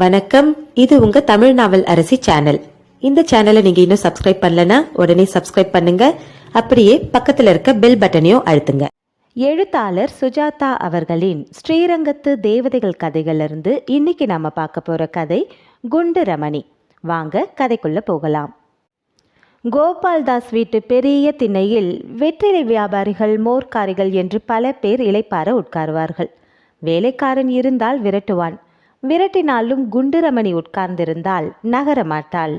வணக்கம். இது உங்க தமிழ் நாவல் அரசி சேனல். இந்த சேனலை நீங்க இன்னும் சப்ஸ்கிரைப் பண்ணலனா உடனே சப்ஸ்கிரைப் பண்ணுங்க. அப்படியே பக்கத்துல இருக்க பெல் பட்டனையும் அழுத்துங்க. எழுத்தாளர் சுஜாதா அவர்களின் ஸ்ரீரங்கத்து தேவதைகள் கதைகளிலிருந்து இன்னைக்கு நாம பார்க்க போற கதை குண்டு ரமணி. வாங்க கதைக்குள்ள போகலாம். கோபால்தாஸ் வீட்டு பெரிய திண்ணையில் வெற்றிலை வியாபாரிகள் மோர்க்காரிகள் என்று பல பேர் இளைப்பார உட்காருவார்கள். வேலைக்காரன் இருந்தால் விரட்டுவான். விரட்டினாலும் குண்டுரமணி உட்கார்ந்திருந்தால் நகர மாட்டாள்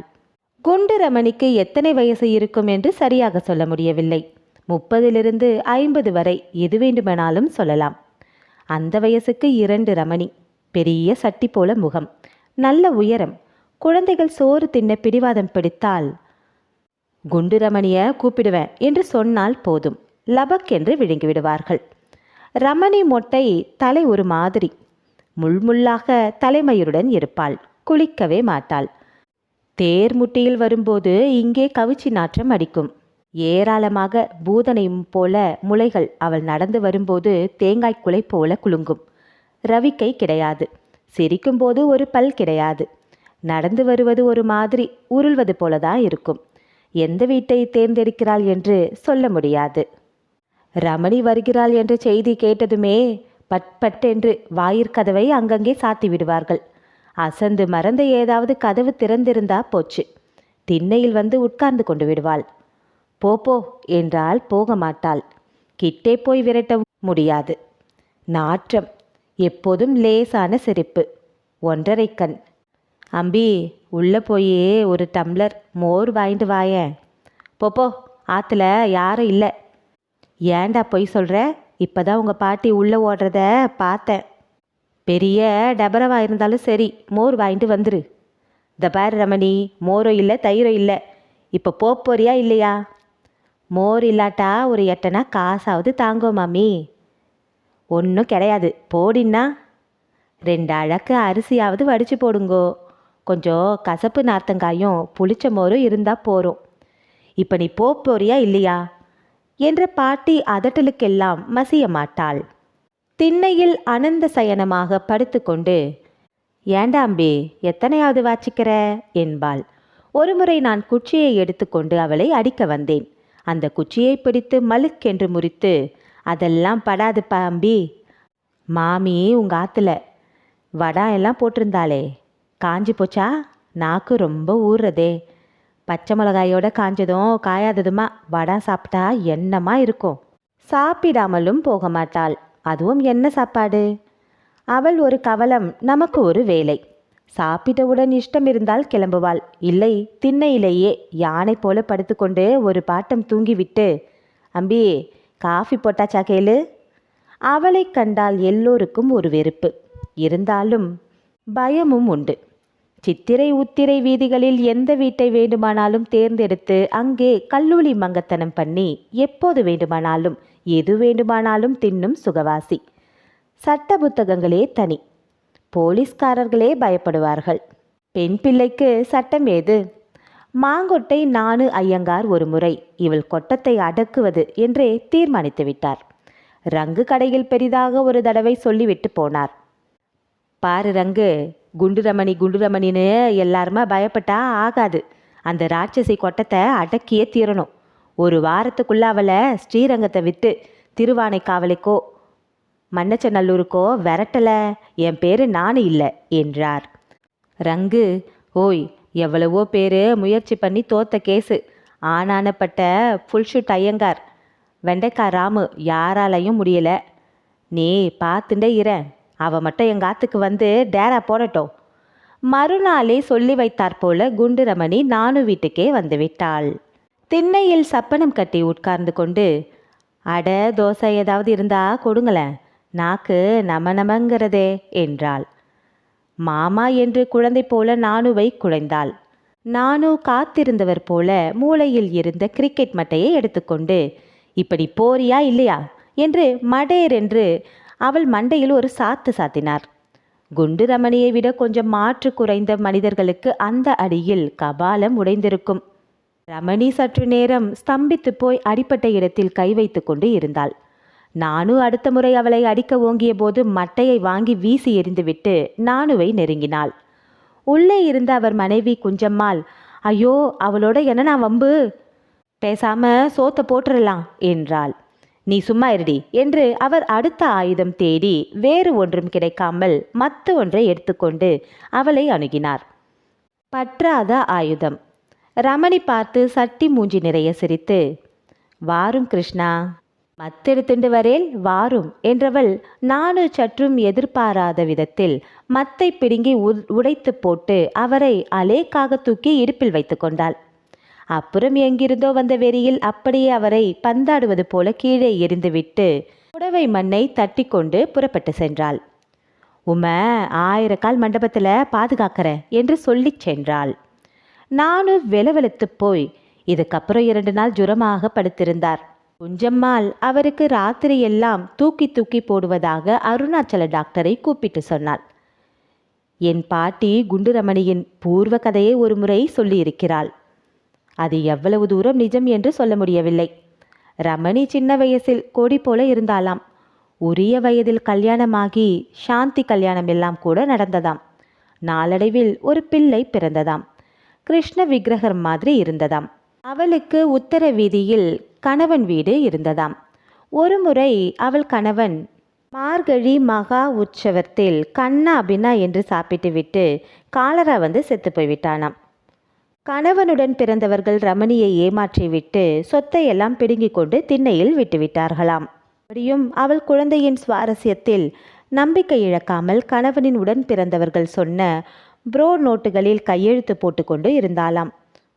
குண்டுரமணிக்கு எத்தனை வயசு இருக்கும் என்று சரியாக சொல்ல முடியவில்லை. முப்பதிலிருந்து ஐம்பது வரை எது வேண்டுமானாலும் சொல்லலாம். அந்த வயசுக்கு இரண்டு ரமணி. பெரிய சட்டி போல முகம். நல்ல உயரம். குழந்தைகள் சோறு தின்ன பிடிவாதம் பிடித்தால் குண்டு ரமணிய கூப்பிடுவேன் என்று சொன்னால் போதும். லபக் என்று விழுங்கிவிடுவார்கள். ரமணி மொட்டை தலை ஒரு மாதிரி. முள்முள்ளாக தலைமயிருடன் இருப்பாள். குளிக்கவே மாட்டாள். தேர் முட்டியில் வரும்போது இங்கே கவிச்சி நாற்றம் அடிக்கும். ஏராளமாக பூதனையும் போல முளைகள் அவள் நடந்து வரும்போது தேங்காய் குலை போல குலுங்கும். ரவிக்கை கிடையாது. சிரிக்கும்போது ஒரு பல் கிடையாது. நடந்து வருவது ஒரு மாதிரி உருள்வது போலதான் இருக்கும். எந்த வீட்டை தேர்ந்தெடுக்கிறாள் என்று சொல்ல முடியாது. ரமணி வருகிறாள் என்ற செய்தி கேட்டதுமே பட் பட்டென்று வாயிற்கதவை அங்கங்கே சாத்தி விடுவார்கள். அசந்து மறந்த ஏதாவது கதவு திறந்திருந்தா போச்சு. திண்ணையில் வந்து உட்கார்ந்து கொண்டு விடுவாள். போப்போ என்றால் போக மாட்டாள் கிட்டே போய் விரட்ட முடியாது. நாற்றம் எப்போதும் லேசான சிரிப்பு. ஒன்றரை கண். அம்பி உள்ளே போயே ஒரு டம்ளர் மோர் வாங்கிட்டு வாயேன். போப்போ ஆற்றுல யாரும் இல்லை. ஏன்டா பொய் சொல்கிற இப்போதான் உங்கள் பாட்டி உள்ளே ஓடுறத பார்த்தேன். பெரிய டபரவா இருந்தாலும் சரி மோர் வாங்கிட்டு வந்துரு. இந்த பாரு ரமணி மோரோ இல்லை தயிரோ இல்லை. இப்போ போப் போறியா இல்லையா? மோர் இல்லாட்டா ஒரு எட்டனா காசாவது தாங்கோ மாமி. ஒன்றும் கிடையாது போடின்னா. ரெண்டு அழக்கு அரிசியாவது வடித்து போடுங்கோ. கொஞ்சம் கசப்பு நார்த்தங்காயும் புளிச்ச மோரும் இருந்தால் போகிறோம் இப்போ நீ போப் போறியா இல்லையா? என்ற பாட்டி அதட்டலுக்கெல்லாம் மசிய மாட்டாள் திண்ணையில் அனந்த சயனமாக படுத்துக்கொண்டு ஏண்டாம்பி எத்தனையாவது வாச்சிக்கிற? என்பாள். ஒருமுறை நான் குச்சியை எடுத்துக்கொண்டு அவளை அடிக்க வந்தேன். அந்த குச்சியை பிடித்து மலுக்கென்று முறித்து அதெல்லாம் படாது பாம்பி மாமி உங்க ஆத்துல வடா எல்லாம் போட்டிருந்தாளே. காஞ்சி போச்சா? நாக்கு ரொம்ப ஊறுறதே பச்சை மிளகாயோட காஞ்சதும் காயாததுமா வடை சாப்பிட்டா என்னமா இருக்கும்? சாப்பிடாமலும் போக மாட்டாள். அதுவும் என்ன சாப்பாடு? அவள் ஒரு கவலம் நமக்கு ஒரு வேலை. சாப்பிட்டவுடன் இஷ்டம் இருந்தால் கிளம்புவாள். இல்லை திண்ணையிலேயே யானை போல படுத்துக்கொண்டு ஒரு பாட்டம் தூங்கிவிட்டு அம்பி காஃபி போட்டாச்சா கேளு? அவளை கண்டால் எல்லோருக்கும் ஒரு வெறுப்பு. இருந்தாலும் பயமும் உண்டு. சித்திரை உத்திரை வீதிகளில் எந்த வீட்டை வேண்டுமானாலும் தேர்ந்தெடுத்து அங்கே கல்லூலி மங்கத்தனம் பண்ணி எப்போது வேண்டுமானாலும் எது வேண்டுமானாலும் தின்னும் சுகவாசி. சட்ட புத்தகங்களே தனி. போலீஸ்காரர்களே பயப்படுவார்கள். பெண் பிள்ளைக்கு சட்டம் ஏது? மாங்கொட்டை நானு ஐயங்கார் ஒரு முறை இவள் கொட்டத்தை அடக்குவது என்றே தீர்மானித்து விட்டார். ரங்கு கடையில் பெரிதாக ஒரு தடவை சொல்லிவிட்டு போனார். பாரு ரங்கு குண்டுரமணி குண்டுரமணின்னு எல்லாருமா பயப்பட்டா ஆகாது. அந்த ராட்சசி கொட்டத்தை அடக்கியே தீரணும். ஒரு வாரத்துக்குள்ள அவளை ஸ்ரீரங்கத்தை விட்டு திருவானைக்காவலுக்கோ மன்னச்சநல்லூருக்கோ விரட்டலை. என் பேர் நானு இல்லை என்றார். ரங்கு ஓய் எவ்வளவோ பேர் முயற்சி பண்ணி தோத்த கேஸு ஆனானப்பட்ட ஃபுல்ஷூட் ஐயங்கார் வெண்டைக்கா ராமு யாராலையும் முடியலை. நீ பார்த்துட்டே இறேன் அவ மட்டும் எங்கள் ஆத்துக்கு வந்து டேரா போடட்டும். மறுநாளே சொல்லி வைத்தாற் போல குண்டுரமணி நானு வீட்டுக்கே வந்து விட்டாள். திண்ணையில் சப்பனம் கட்டி உட்கார்ந்து கொண்டு அட தோசை ஏதாவது இருந்தா கொடுங்களேன். நாக்கு நம நமங்கிறதே என்றாள். மாமா என்று குழந்தை போல நானுவை குழைந்தாள் நானு காத்திருந்தவர் போல மூளையில் இருந்த கிரிக்கெட் மட்டையை எடுத்துக்கொண்டு இப்படி போறியா இல்லையா? என்று மடேர் என்று அவள் மண்டையில் ஒரு சாத்து சாத்தினார். குண்டு ரமணியை விட கொஞ்சம் மாற்று குறைந்த மனிதர்களுக்கு அந்த அடியில் கபாலம் உடைந்திருக்கும். ரமணி சற்று நேரம் ஸ்தம்பித்து போய் அடிப்பட்ட இடத்தில் கை வைத்து கொண்டு இருந்தாள். நானு அடுத்த முறை அவளை அடிக்க ஓங்கிய போது மட்டையை வாங்கி வீசி எறிந்துவிட்டு நானுவை நெருங்கினாள். உள்ளே இருந்த அவர் மனைவி குஞ்சம்மாள் ஐயோ அவளோட என்ன நான் வம்பு? பேசாம சோத்தை போட்டுறலாம் என்றாள். நீ சும்மா இருடி என்று அவர் அடுத்த ஆயுதம் தேடி வேறு ஒன்றும் கிடைக்காமல் மத்து ஒன்றை எடுத்துக்கொண்டு அவளை அணுகினார். பற்றாத ஆயுதம். ரமணி பார்த்து சட்டி மூஞ்சி நிறைய சிரித்து வாரும் கிருஷ்ணா மத்தெடுத்துண்டு வரேல் வாரும் என்றவள் நானு சற்றும் எதிர்பாராத விதத்தில் மத்தை பிடுங்கி உ- உடைத்து போட்டு அவரை அலேக்காக தூக்கி இடுப்பில் வைத்து கொண்டாள். அப்புறம் எங்கிருந்தோ வந்த வெறியில் அப்படியே அவரை பந்தாடுவது போல கீழே எரிந்துவிட்டு புடவை மண்ணை தட்டி கொண்டு புறப்பட்டு சென்றாள். உம ஆயிரக்கால் மண்டபத்தில் பாதுகாக்கிற என்று சொல்லிச் சென்றாள். நானும் வெலவெலுத்து போய் இதுக்கப்புறம் இரண்டு நாள் ஜுரமாக படுத்திருந்தார். குஞ்சம்மாள் அவருக்கு ராத்திரி எல்லாம் தூக்கி தூக்கி போடுவதாக அருணாச்சல டாக்டரை கூப்பிட்டு சொன்னாள். என் பாட்டி குண்டுரமணியின் பூர்வ கதையை ஒரு முறை சொல்லியிருக்கிறாள். அது எவ்வளவு தூரம் நிஜம் என்று சொல்ல முடியவில்லை. ரமணி சின்ன வயசில் கொடி போல இருந்தாலாம். உரிய வயதில் கல்யாணமாகி சாந்தி கல்யாணம் எல்லாம் கூட நடந்ததாம். நாளடைவில் ஒரு பிள்ளை பிறந்ததாம். கிருஷ்ண விக்கிரகர் மாதிரி இருந்ததாம். அவளுக்கு உத்தர வீதியில் கணவன் வீடு இருந்ததாம். ஒருமுறை அவள் கணவன் மார்கழி மகா உற்சவத்தில் கண்ணா பின்னா என்று சாப்பிட்டுவிட்டு காலரா வந்து செத்து போய்விட்டானாம். கணவனுடன் பிறந்தவர்கள் ரமணியை ஏமாற்றிவிட்டு சொத்தை எல்லாம் பிடுங்கிக் கொண்டு திண்ணையில் விட்டுவிட்டார்களாம். அப்படியும் அவள் குழந்தையின் சுவாரஸ்யத்தில் நம்பிக்கை இழக்காமல் கணவனின் உடன் பிறந்தவர்கள் சொன்ன ப்ரோ நோட்டுகளில் கையெழுத்து போட்டுக்கொண்டு இருந்தாளாம்.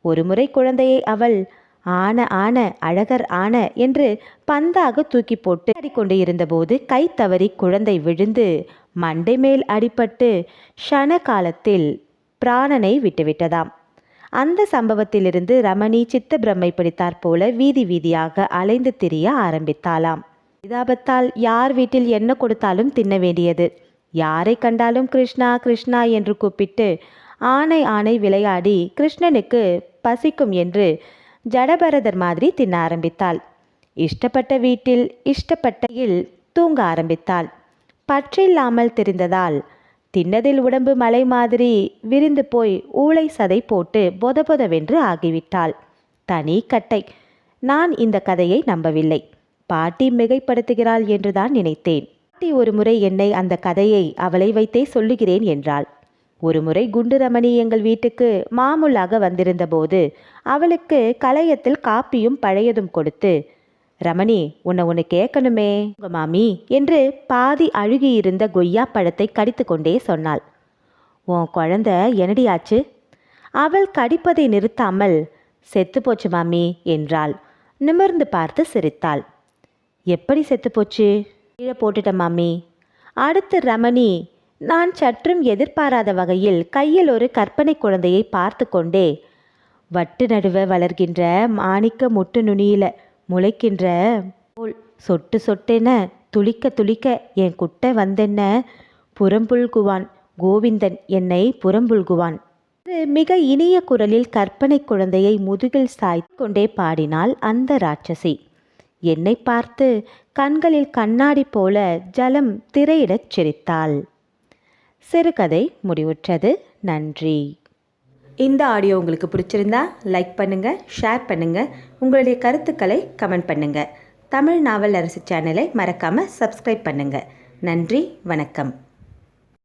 ஒருமுறை குழந்தையை அவள் ஆன ஆன அழகர் ஆன என்று பந்தாக தூக்கி போட்டு ஆடிக்கொண்டு இருந்தபோது கை தவறி குழந்தை விழுந்து மண்டை மேல் அடிபட்டு ஷன காலத்தில் பிராணனை விட்டுவிட்டதாம். அந்த சம்பவத்திலிருந்து ரமணி சித்த பிரம்மை பிடித்தாற் போல வீதி வீதியாக அலைந்து திரிய ஆரம்பித்தாளாம். இதாபத்தால் யார் வீட்டில் என்ன கொடுத்தாலும் தின்ன வேண்டியது. யாரை கண்டாலும் கிருஷ்ணா கிருஷ்ணா என்று கூப்பிட்டு ஆனை ஆனை விளையாடி கிருஷ்ணனுக்கு பசிக்கும் என்று ஜடபரதர் மாதிரி தின்ன ஆரம்பித்தாள். இஷ்டப்பட்ட வீட்டில் இஷ்டப்பட்டையில் தூங்க ஆரம்பித்தாள். பற்றில்லாமல் தெரிந்ததால் தின்னதில் உடம்பு மலை மாதிரி. விரிந்து போய் ஊளை சதை போட்டு பொத பொதவென்று ஆகிவிட்டாள். தனி கட்டை. நான் இந்த கதையை நம்பவில்லை. பாட்டி மிகைப்படுத்துகிறாள் என்றுதான் நினைத்தேன். பாட்டி ஒரு முறை என்னை அந்த கதையை அவளை வைத்தே சொல்லுகிறேன் என்றாள். ஒருமுறை குண்டுரமணி எங்கள் வீட்டுக்கு மாமூலாக வந்திருந்தபோது அவளுக்கு கலையத்தில் காப்பியும் பழையதும் கொடுத்து ரமணி உன்னை ஒன்று கேட்கணுமே உங்க மாமி என்று பாதி அழுகியிருந்த கொய்யா பழத்தை கடித்து கொண்டே சொன்னாள். உன் குழந்த என்னடியாச்சு அவள் கடிப்பதை நிறுத்தாமல் செத்து போச்சு மாமி என்றாள். நிமிர்ந்து பார்த்து சிரித்தாள். எப்படி செத்துப்போச்சு கீழே போட்டுட்ட மாமி. அடுத்து ரமணி நான் சற்றும் எதிர்பாராத வகையில் கையில் ஒரு கற்பனை குழந்தையை பார்த்து கொண்டே வட்டு நடுவே வளர்கின்ற மாணிக்க முட்டு நுனியில முளைக்கின்ற. போல் சொட்டு சொட்டென துளிக்க துளிக்க என் குட்டை வந்தென்ன? புறம்புல்குவான் கோவிந்தன் என்னை புறம்புல்குவான் மிக இனிய குரலில் கற்பனை குழந்தையை முதுகில் சாய்த்து கொண்டே பாடினாள் அந்த ராட்சசி. என்னை பார்த்து கண்களில் கண்ணாடி போல ஜலம் திரையிடச் சிரித்தாள். சிறுகதை முடிவுற்றது. நன்றி. இந்த ஆடியோ உங்களுக்கு பிடிச்சிருந்தா லைக் பண்ணுங்கள் ஷேர் பண்ணுங்கள் உங்களுடைய கருத்துக்களை கமெண்ட் பண்ணுங்கள் தமிழ் நாவல் அரசு சேனலை மறக்காமல் சப்ஸ்கிரைப் பண்ணுங்கள் நன்றி வணக்கம்.